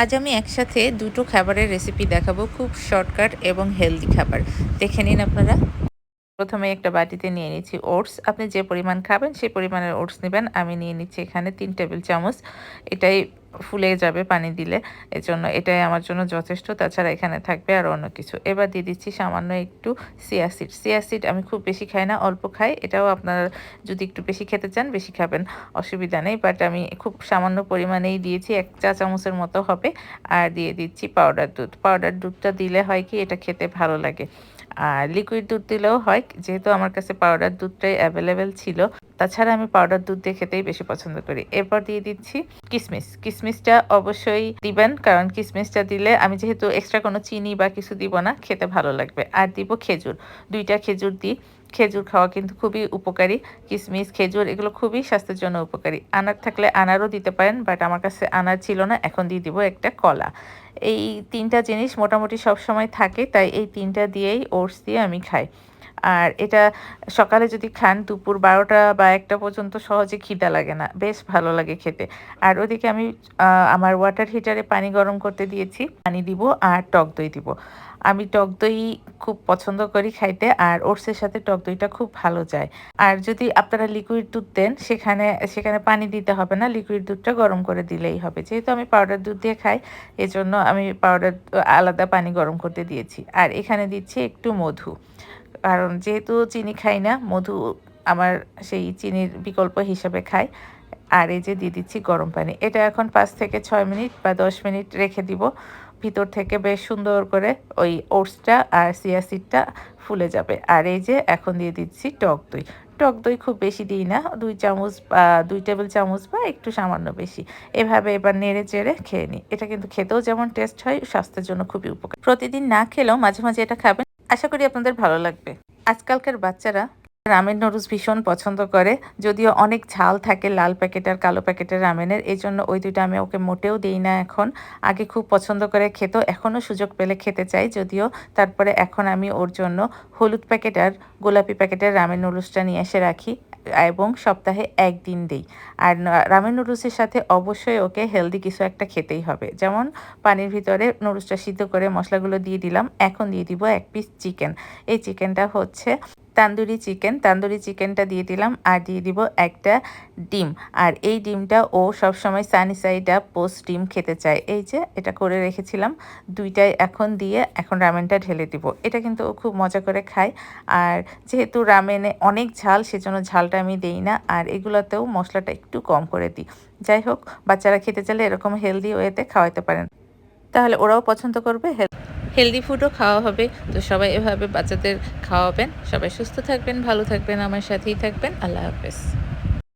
আজ আমি একসাথে দুটো খাবারের রেসিপি দেখাবো, খুব শর্টকাট এবং হেলদি খাবার। দেখে নিন আপনারা। প্রথমে একটা বাটিতে নিয়ে নিচ্ছি ওটস। আপনি যে পরিমাণ খাবেন সেই পরিমাণের ওটস নেবেন। আমি নিয়ে নিচ্ছি এখানে তিন টেবিল চামচ। এটাই ফুলে যাবে পানি দিলে। এজন্য এটাই আমার জন্য যথেষ্ট। তাছাড়া এখানে থাকবে আর অন্য কিছু। এবার দিয়ে দিচ্ছি সামান্য একটু সিয়াসিড সিয়াসিড আমি খুব বেশি খাই না, অল্প খাই। এটাও আপনারা যদি একটু বেশি খেতে চান, বেশি খাবেন। অসুবিধা নেই। বাট আমি খুব সামান্য পরিমাণেই দিয়েছি, এক চা চামচের মতো হবে। আর দিয়ে দিচ্ছি পাউডার দুধ। পাউডার দুধটা দিলে হয় কি, এটা খেতে ভালো লাগে। আর লিকুইড দুধ দিলেও হয়। যেহেতু আমার কাছে পাউডার দুধটাই অ্যাভেলেবেল ছিল তাছাড়া আমি পাউডার দুধ দিয়ে খেতেই বেশি পছন্দ করি। এরপর দিয়ে দিচ্ছি কিসমিস। কিসমিসটা অবশ্যই দিবেন, কারণ কিসমিসটা দিলে আমি যেহেতু এক্সট্রা কোনো চিনি বা কিছু দিব না, খেতে ভালো লাগবে। আর দিব খেজুর। দুইটা খেজুর দিই। খেজুর খাওয়া কিন্তু খুবই উপকারী। কিসমিস, খেজুর এগুলো খুবই স্বাস্থ্যের জন্য উপকারী। আনার থাকলে আনারও দিতে পারেন বাট আমার কাছে আনার ছিল না, এখন দিয়ে দিব একটা কলা। এই তিনটা জিনিস মোটামুটি সব সময় থাকে, তাই এই তিনটা দিয়েই ওটস দিয়ে আমি খাই। আর এটা সকালে যদি খান দুপুর বারোটা বা একটা পর্যন্ত সহজে খিদা লাগে না, বেশ ভালো লাগে খেতে। আর ওদিকে আমি আমার ওয়াটার হিটারে পানি গরম করতে দিয়েছি, পানি দিব আর টক দই দিব। আমি টক দই খুব পছন্দ করি খাইতে আর ওটসের সাথে টক দইটা খুব ভালো যায়। আর যদি আপনারা লিকুইড দুধ দেন, সেখানে সেখানে পানি দিতে হবে না লিকুইড দুধটা গরম করে দিলেই হবে। যেহেতু আমি পাউডার দুধ দিয়ে খাই, এজন্য আমি পাউডার আলাদা পানি গরম করতে দিয়েছি। আর এখানে দিচ্ছি একটু মধু। কারণ যেহেতু চিনি খাই না, মধু আমার সেই চিনির বিকল্প হিসাবে খাই। আর এই যে দিয়ে দিচ্ছি গরম পানি, এটা এখন পাঁচ থেকে ছয় মিনিট বা দশ মিনিট রেখে দিব। ভিতর থেকে বেশ সুন্দর করে ওই ওটসটা আর সিয়াসিডটা ফুলে যাবে। আর এই যে এখন দিয়ে দিচ্ছি টক দই। টক দই খুব বেশি দিই না, দুই চামচ বা দুই টেবিল চামচ বা একটু সামান্য বেশি। এভাবে এবার নেড়ে চেড়ে খেয়ে নিই। এটা কিন্তু খেতেও যেমন টেস্ট হয়, স্বাস্থ্যের জন্য খুবই উপকার। প্রতিদিন না খেলেও মাঝে মাঝে এটা খাবেন। আশা করি আপনাদের ভালো লাগবে। আজকালকার বাচ্চারা রামের নুডলস ভীষণ পছন্দ করে, যদিও অনেক ঝাল থাকে লাল প্যাকেট আর কালো প্যাকেটের রামেনের এই জন্য ওই দুইটা আমি ওকে মোটেও দিই না এখন। আগে খুব পছন্দ করে খেত, এখনও সুযোগ পেলে খেতে চাই, যদিও তারপরে এখন আমি ওর জন্য হলুদ প্যাকেট আর গোলাপি প্যাকেটের রামের নুডলসটা নিয়ে এসে রাখি। এবং সপ্তাহে একদিন দিই। আর রামেন নুডলসের সাথে অবশ্যই ওকে হেলদি কিছু একটা খেতেই হবে। যেমন পানির ভিতরে নুডলসটা সিদ্ধ করে মশলাগুলো দিয়ে দিলাম, এখন দিয়ে দিব এক পিস চিকেন এই চিকেনটা হচ্ছে তান্দুরি চিকেন, তান্দুরি চিকেনটা দিয়ে দিলাম আর দিয়ে দিব একটা ডিম। আর এই ডিমটা ও সবসময় সানি সাইড আপ পোস্ট ডিম খেতে চায়। এই যে এটা করে রেখেছিলাম, দুইটাই এখন দিয়ে এখন রামেনটা ঢেলে দিব। এটা কিন্তু ও খুব মজা করে খায়। আর যেহেতু রামেনে অনেক ঝাল, সেজন্য ঝালটা আমি দেই না। আর এগুলোতেও মশলাটা একটু কম করে দিই। যাই হোক, বাচ্চারা খেতে চাইলে এরকম হেলদি ওয়েতে খাওয়াতে পারেন। তাহলে ওরাও পছন্দ করবে হেলদি ফুডও খাওয়া হবে। তো সবাই এভাবে বাচ্চাদের খাওয়াবেন। সবাই সুস্থ থাকবেন, ভালো থাকবেন, আমার সাথেই থাকবেন। আল্লাহ হাফেজ।